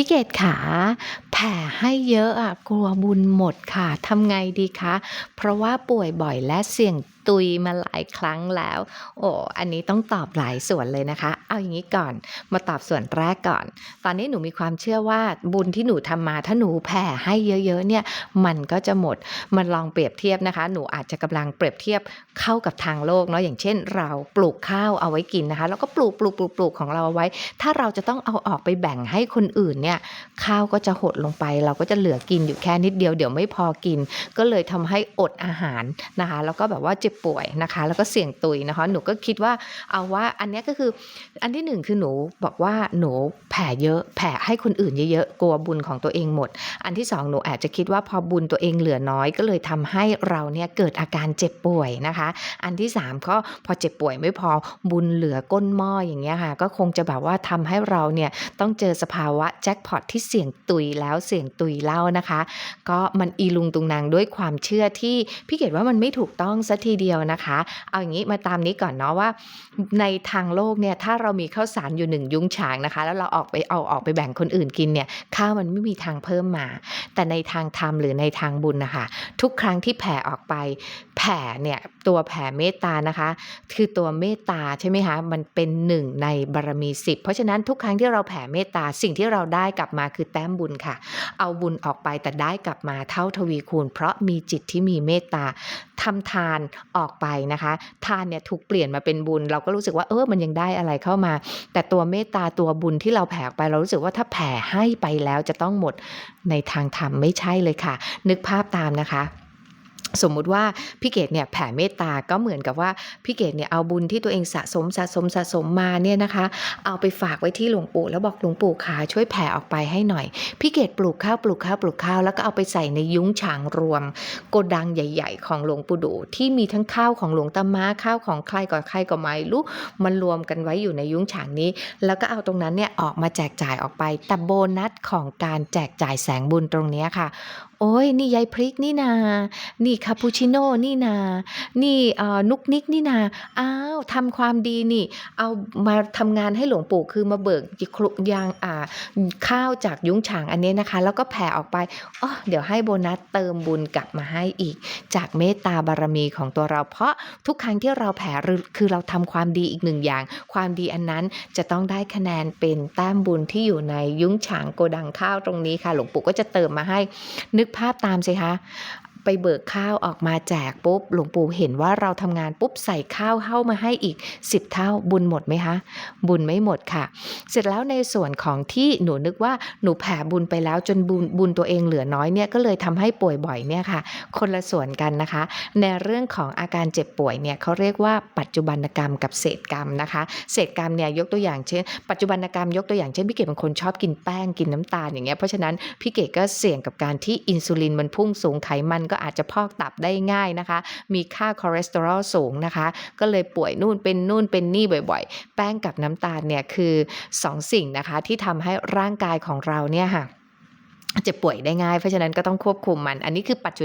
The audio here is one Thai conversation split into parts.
พี่เกดขาแผ่ให้เยอะอะกลัวบุญหมดค่ะทำไงดีคะ เพราะว่าป่วยบ่อยและเสี่ยง ตุยมาหลายครั้งแล้ว โอ้อันนี้ต้องตอบหลายส่วนเลยนะคะ เอาอย่างนี้ก่อนมาตอบส่วนแรกก่อน ตอนนี้หนูมีความเชื่อว่าบุญที่หนูทำมาถ้าหนูแผ่ให้เยอะๆเนี่ยมันก็จะหมดมันลองเปรียบเทียบนะคะ หนูอาจจะกำลังเปรียบเทียบเข้ากับทางโลกเนาะอย่างเช่น เราปลูกข้าวเอาไว้กินนะคะ แล้วก็ปลูกปลูกปลูกปลูกของเราเอาไว้ ถ้าเราจะต้องเอาออกไปแบ่งให้คนอื่นเนี่ยข้าวก็จะหดลงไป เราก็จะเหลือกินอยู่แค่นิดเดียวเดี๋ยวไม่พอกิน ก็เลยทำให้อดอาหารนะคะ แล้วก็แบบว่าเจ็บป่วยนะคะ แล้วก็เสี่ยงตุยนะคะ หนูก็คิดว่าเอาว่าอันนี้ก็คืออันที่หนึ่งคือหนูบอกว่าหนูแผ่เยอะแผ่ให้คนอื่นเยอะๆกลัวบุญของตัวเองหมด อันที่สองหนูอาจจะคิดว่าพอบุญตัวเองเหลือน้อยก็เลยทำให้เราเนี่ยเกิดอาการเจ็บป่วยนะคะ อันที่สามก็พอเจ็บป่วยไม่พอบุญเหลือก้นหม้ออย่างเงี้ยค่ะก็คงจะแบบว่าทำให้เราเนี่ยต้องเจอสภาวะแจ็คพอตที่เสี่ยงตุยแล้วเสี่ยงตุยเล่านะคะ ก็มันอีลุงตุงนางด้วยความเชื่อที่พี่เกดว่ามันไม่ถูกต้องซะทีเดียวนะคะ เอาอย่างนี้มาตามนี้ก่อนเนาะว่า ในทางโลกเนี่ยถ้าเรามีข้าวสารอยู่หนึ่งยุ้งฉางนะคะ แล้วเราออกไปเอาออกไปแบ่งคนอื่นกินเนี่ยข้าวมันไม่มีทางเพิ่มมา แต่ในทางธรรมหรือในทางบุญนะคะทุกครั้งที่แผ่ออกไป แผ่เนี่ยตัวแผ่เมตตานะคะ คือตัวเมตตาใช่ไหมคะมันเป็นหนึ่งในบารมีสิบเพราะฉะนั้นทุกครั้งที่เราแผ่เมตตาสิ่งที่เราได้กลับมาคือแต้มบุญค่ะ เอาบุญออกไปแต่ได้กลับมาเท่าทวีคูณ เพราะมีจิตที่มีเมตตาทำทานออกไปนะคะ ทานเนี่ยถูกเปลี่ยนมาเป็นบุญ เราก็รู้สึกว่าเออมันยังได้อะไรเข้ามา แต่ตัวเมตตาตัวบุญที่เราแผ่ไป เรารู้สึกว่าถ้าแผ่ให้ไปแล้วจะต้องหมดในทางธรรมไม่ใช่เลยค่ะ นึกภาพตามนะคะ สมมุติว่าพี่เกดเนี่ยแผ่เมตตาก็เหมือนกับว่าพี่เกดเนี่ยเอาบุญที่ตัวเองสะสมสะสมสะสมมาเนี่ยนะคะ เอาไปฝากไว้ที่หลวงปู่แล้วบอกหลวงปู่ขาช่วยแผ่ออกไปให้หน่อยพี่เกดปลูกข้าวปลูกข้าวปลูกข้าวแล้วก็เอาไปใส่ในยุ้งฉางรวม โกดังใหญ่ ๆ ของหลวงปู่ดูที่มีทั้งข้าวของหลวงตาม้าข้าวของใครก่อนใครก็ไม่รู้มันรวมกันไว้อยู่ในยุ้งฉางนี้ แล้วก็เอาตรงนั้นเนี่ยออกมาแจกจ่ายออกไปแต่โบนัสของการแจกจ่ายแสงบุญตรงเนี้ยค่ะ โอ้ยนี่ยายพริกนี่นา นี่คาปูชิโน่นี่นา นี่เอ่อนุกนิกนี่นา อ้าวทำความดีนี่ เอามาทำงานให้หลวงปู่คือมาเบิกครุยางอ่าข้าวจากยุ้งฉางอันนี้นะคะ แล้วก็แผ่ออกไปอ๋อเดี๋ยวให้โบนัสเติมบุญกลับมาให้อีก จากเมตตาบารมีของตัวเรา เพราะทุกครั้งที่เราแผ่คือเราทำความดีอีกหนึ่งอย่าง ความดีอันนั้นจะต้องได้คะแนนเป็นแต้มบุญที่อยู่ในยุ้งฉางโกดังข้าวตรงนี้ค่ะ หลวงปู่ก็จะเติมมาให้นึกภาพตามสิคะ ไปเบิกข้าวออกมาแจกปุ๊บหลวงปู่เห็นว่าเราทำงานปุ๊บใส่ข้าวเข้ามาให้อีก 10 เท่าบุญหมดไหมคะ บุญไม่หมดค่ะ เสร็จแล้วในส่วนของที่หนูนึกว่าหนูแผ่บุญไปแล้วจนบุญบุญตัวเองเหลือน้อยเนี่ยก็เลยทำให้ป่วยบ่อยเนี่ยค่ะ คนละส่วนกันนะคะ ในเรื่องของอาการเจ็บป่วยเนี่ยเขาเรียกว่าปัจจุบันกรรมกับเศษกรรมนะคะ เศษกรรมเนี่ยยกตัวอย่างเช่น ปัจจุบันกรรมยกตัวอย่างเช่นพี่เกดเป็นคนชอบกินแป้งกินน้ำตาลอย่างเงี้ยเพราะฉะนั้นพี่เกดก็เสี่ยงกับการที่อินซูลินมันพุ่งสูงไขมันก็อาจจะพอกตับได้ง่ายนะคะ มีค่าคอเลสเตอรอลสูงนะคะ ก็เลยป่วยนู่นเป็นนู่นเป็นนี่บ่อยๆ แป้งกับน้ำตาลเนี่ยคือสองสิ่งนะคะที่ทำให้ร่างกายของเราเนี่ยค่ะ เจ็บป่วยได้ง่ายเพราะฉะนั้นก็ต้องควบคุมมัน อันนี้คือปัจจุ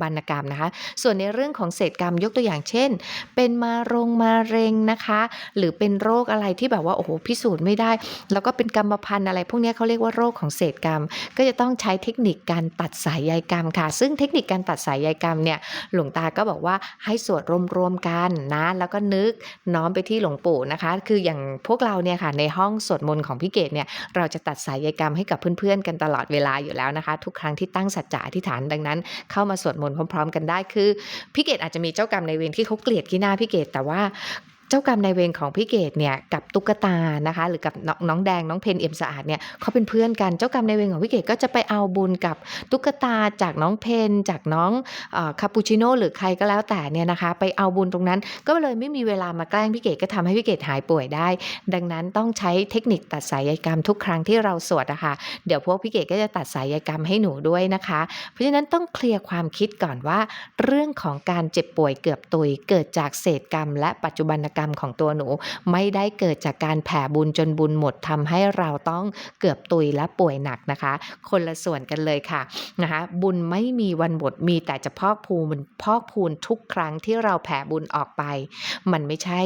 บันกรรมนะคะ ส่วนในเรื่องของเศษกรรมยกตัวอย่างเช่น เป็นมารงมาเร็งนะคะ หรือเป็นโรคอะไรที่แบบว่าโอ้โหพิสูจน์ไม่ได้ แล้วก็เป็นกรรมพันธุ์อะไร พวกนี้เขาเรียกว่าโรคของเศษกรรม ก็จะต้องใช้เทคนิคการตัดสายใยกรรมค่ะ ซึ่งเทคนิคการตัดสายใยกรรมเนี่ยหลวงตาก็บอกว่าให้สวดรวมๆกันนะแล้วก็นึกน้อมไปที่หลวงปู่นะคะ คืออย่างพวกเราเนี่ยค่ะในห้องสวดมนต์ของพี่เกดเนี่ยเราจะตัดสายใยกรรมให้กับเพื่อนๆกันตลอดเวลาอยู่แล้วนะคะ ทุกครั้งที่ตั้งสัจจะอธิษฐานดังนั้น เข้ามาสวดมนต์พร้อม ๆ กันได้คือพี่เกดอาจจะมีเจ้ากรรมในเวรที่เขาเกลียดขี้หน้าพี่เกดแต่ว่า เจ้ากรรมนายเวรของพี่เกดเนี่ยกับตุ๊กตานะคะ หรือกับน้องแดงน้องเพนเอ็มสะอาดเนี่ยเขาเป็นเพื่อนกันเจ้ากรรมนายเวรของพี่เกดก็จะไปเอาบุญกับตุ๊กตาจากน้องเพนจากน้องคาปูชิโน่หรือใครก็แล้วแต่เนี่ยนะคะไปเอาบุญตรงนั้น ก็เลยไม่มีเวลามาแกล้งพี่เกดก็ทำให้พี่เกดหายป่วยได้ ดังนั้นต้องใช้เทคนิคตัดสายใยกรรมทุกครั้งที่เราสวดนะคะเดี๋ยวพวกพี่เกดก็จะตัดสายใยกรรมให้หนูด้วยนะคะ เพราะฉะนั้นต้องเคลียร์ความคิดก่อนว่า เรื่องของการเจ็บป่วยเกือบตุยเกิดจากเศษกรรม และปัจจุบันกรรมของตัวหนู ไม่ได้เกิดจากการแผ่บุญจนบุญหมดทำให้เราต้องเกือบตุยและป่วยหนักนะคะ คนละส่วนกันเลยค่ะนะคะบุญไม่มีวันหมดมีแต่จะพอกพูนพอกพูนทุกครั้งที่เราแผ่บุญออกไป มันไม่ใช่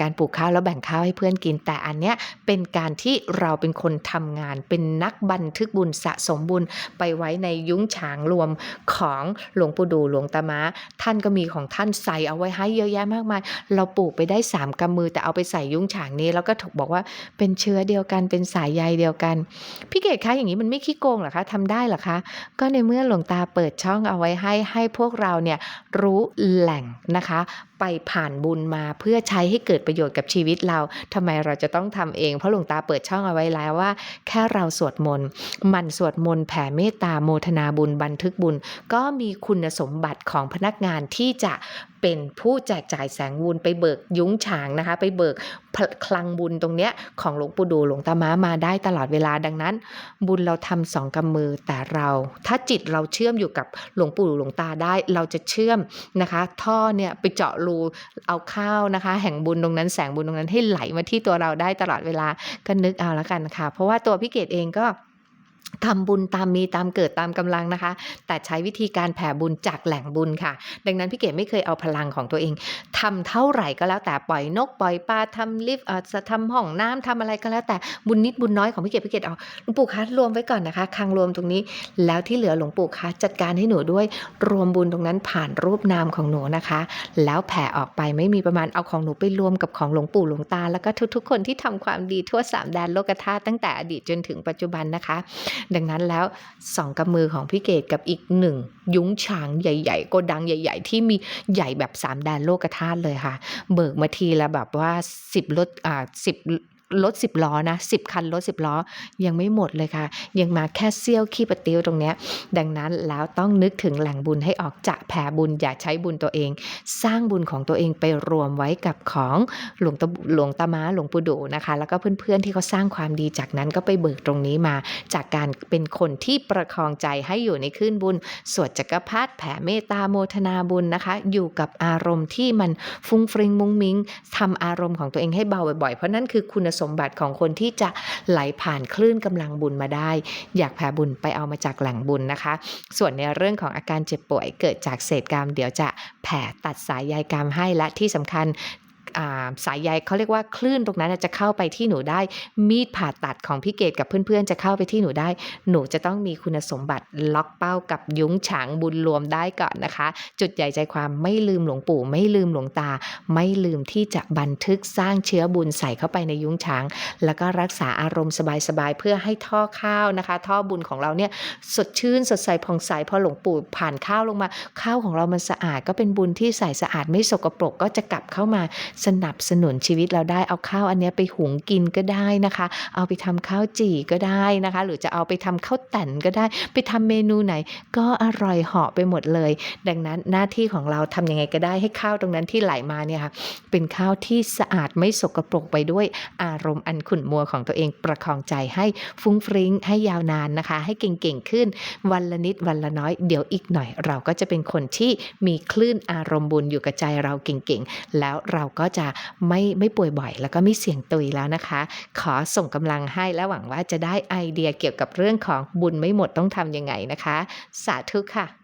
การปลูกข้าวแล้วแบ่งข้าวให้เพื่อนกินแต่อันเนี้ยเป็นการที่เราเป็นคนทำงาน เป็นนักบันทึกบุญสะสมบุญไปไว้ในยุ้งฉางรวมของหลวงปู่ดูหลวงตามาท่านก็มีของท่านใส่เอาไว้ให้เยอะแยะมากมาย เราปลูกไปได้สามกำมือแต่เอาไปใส่ยุ้งฉางนี้ แล้วก็ถูกบอกว่าเป็นเชื้อเดียวกันเป็นสายใยเดียวกัน พี่เกดคะอย่างนี้มันไม่ขี้โกงหรอคะทำได้หรอคะ ก็ในเมื่อหลวงตาเปิดช่องเอาไว้ให้ให้พวกเราเนี่ยรู้แหล่งนะคะ ไปผ่านบุญมาเพื่อใช้ให้เกิดประโยชน์กับชีวิตเราทำไมเราจะต้องทำเอง เพราะหลวงตาเปิดช่องเอาไว้แล้วว่า แค่เราสวดมนต์มันสวดมนต์แผ่เมตตาโมทนาบุญบันทึกบุญ ก็มีคุณสมบัติของพนักงานที่จะเป็นผู้แจกจ่ายแสงบุญไปเบิกยุ้งฉางนะคะ ไปเบิกพลคลังบุญตรงเนี้ยของหลวงปู่ดูหลวงตาม้ามาได้ตลอดเวลาดังนั้น บุญเราทำสองกำมือแต่เราถ้าจิตเราเชื่อมอยู่กับหลวงปู่หลวงตาได้เราจะเชื่อมนะคะ ท่อเนี่ยไปเจาะรูเอาข้าวนะคะ แห่งบุญตรงนั้นแสงบุญตรงนั้นให้ไหลมาที่ตัวเราได้ตลอดเวลาก็นึกเอาละกันค่ะ เพราะว่าตัวพี่เกดเองก็ ทำบุญตามมีตามเกิดตามกำลังนะคะ แต่ใช้วิธีการแผ่บุญจากแหล่งบุญค่ะ ดังนั้นพี่เก๋ไม่เคยเอาพลังของตัวเองทำเท่าไหร่ก็แล้วแต่ปล่อยนกปล่อยปลาทำลิฟต์เออจะทำห้องน้ำทำอะไรก็แล้วแต่บุญนิดบุญน้อยของพี่เก๋พี่เก๋เอาหลวงปู่คะรวมไว้ก่อนนะคะคังรวมตรงนี้ แล้วที่เหลือหลวงปู่คะจัดการให้หนูด้วยรวมบุญตรงนั้นผ่านรูปนามของหนูนะคะ แล้วแผ่ออกไปไม่มีประมาณเอาของหนูไปรวมกับของหลวงปู่หลวงตา แล้วก็ทุกๆ คนที่ทำความดีทั่วสามแดนโลกธาตุตั้งแต่อดีตจนถึงปัจจุบันนะคะดังนั้นแล้วสองกำมือของพี่เกดกับอีกหนึ่งยุ้งฉางใหญ่ๆโกดังใหญ่ ๆ ที่มีใหญ่แบบสามแดนโลกธาตุเลยค่ะ เบิกมาทีละแบบว่าสิบรถอ่าสิบ รถสิบล้อนะสิบคันรถสิบล้อ ยังไม่หมดเลยค่ะ ยังมาแค่เสี้ยวขี้ปะติ้วตรงเนี้ยดังนั้นแล้วต้องนึกถึงแหล่งบุญให้ออกจะแผ่บุญอย่าใช้บุญตัวเอง สร้างบุญของตัวเองไปรวมไว้กับของหลวงตาหลวงตามาหลวงปู่ดูนะคะ แล้วก็เพื่อนๆที่เขาสร้างความดีจากนั้นก็ไปเบิกตรงนี้มา จากการเป็นคนที่ประคองใจให้อยู่ในคลื่นบุญ สวดจักรพรรดิแผ่เมตตาโมทนาบุญนะคะ อยู่กับอารมณ์ที่มันฟุ้งฟริงมุ้งมิ้งทำอารมณ์ของตัวเองให้เบาบ่อยๆเพราะนั่นคือคุณสมบัติของคนที่จะไหลผ่านคลื่นกำลังบุญมาได้ อยากแผ่บุญไปเอามาจากแหล่งบุญนะคะ ส่วนในเรื่องของอาการเจ็บป่วยเกิดจากเศษกรรม เดี๋ยวจะแผ่ตัดสายใยกรรมให้และที่สำคัญ สายใยเขาเรียกว่าคลื่นตรงนั้นจะเข้าไปที่หนูได้ มีดผ่าตัดของพี่เกดกับเพื่อนๆ จะเข้าไปที่หนูได้ หนูจะต้องมีคุณสมบัติล็อกเป้ากับยุ้งฉางบุญรวมได้ก่อนนะคะ จุดใหญ่ใจความไม่ลืมหลวงปู่ ไม่ลืมหลวงตา ไม่ลืมที่จะบันทึกสร้างเชื้อบุญใส่เข้าไปในยุ้งฉาง แล้วก็รักษาอารมณ์สบายๆเพื่อให้ท่อข้าวนะคะ ท่อบุญของเราเนี่ยสดชื่นสดใสผ่องใสพอหลวงปู่ผ่านข้าวลงมา ข้าวของเรามันสะอาดก็เป็นบุญที่ใสสะอาดไม่สกปรกก็จะกลับเข้ามาสนับสนุนชีวิตเราได้เอาข้าวอันนี้ไปหุงกินก็ได้นะคะ เอาไปทำข้าวจี่ก็ได้นะคะ หรือจะเอาไปทำข้าวแต่นก็ได้ ไปทำเมนูไหน ก็อร่อยเหาะไปหมดเลย ดังนั้นหน้าที่ของเราทำยังไงก็ได้ให้ข้าวตรงนั้นที่ไหลมาเนี่ยค่ะเป็นข้าวที่สะอาดไม่สกปรกไปด้วยอารมณ์อันขุ่นมัวของตัวเองประคองใจให้ฟุ้งฟริ้งให้ยาวนานนะคะ ให้เก่งๆขึ้น วันละนิดวันละน้อยเดี๋ยวอีกหน่อย เราก็จะเป็นคนที่มีคลื่นอารมณ์บุญอยู่กับใจเราเก่งๆ แล้วเราก็จะไม่ไม่ป่วยบ่อย แล้วก็ไม่เสี่ยงตุยแล้วนะคะ ขอส่งกำลังให้และหวังว่าจะได้ไอเดียเกี่ยวกับเรื่องของบุญไม่หมดต้องทำยังไงนะคะ สาธุค่ะ